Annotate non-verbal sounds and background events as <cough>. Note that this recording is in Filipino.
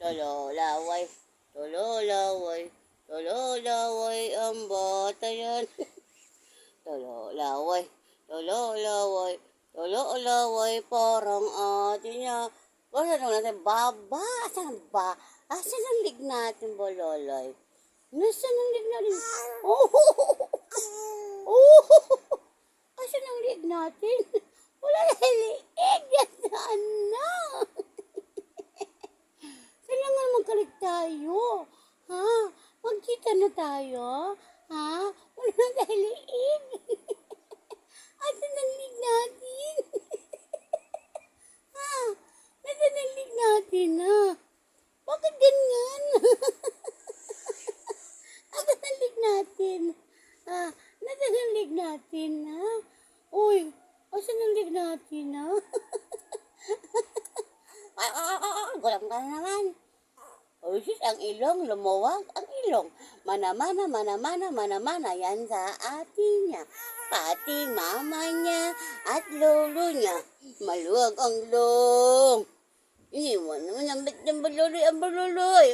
Tulolaway, tulolaway, tulolaway ang bata yan. tulolaway, tulolaway, tulolaway parang ate niya. Basta naman natin, baba, asan ba? Asan ang lig natin, bololoy? Nasaan ang lig natin? Oh! Oh! Asan ang lig natin? Wala na liig. Yan saan na? Kailangan nga magkalig tayo. Ha? Magkita na tayo. Ha? Wala na tayo liig. <laughs> Asan ang lig natin? <laughs> ha? Nasaan ang lig natin, ha? Bakit ganyan? <laughs> Asan ang lig natin? Ha? Nasaan ang lig natin, ha? Uy, asan ang lig natin, ha? Gulam ka na naman. Sis, ang ilong, lumuwag ang ilong. Mana-mana, mana-mana, mana-mana, yan sa atin niya. Pati mama niya at lolo niya. Maluwag ang long. Iniwan naman ang bit ng baluloy ang <laughs> baluloy.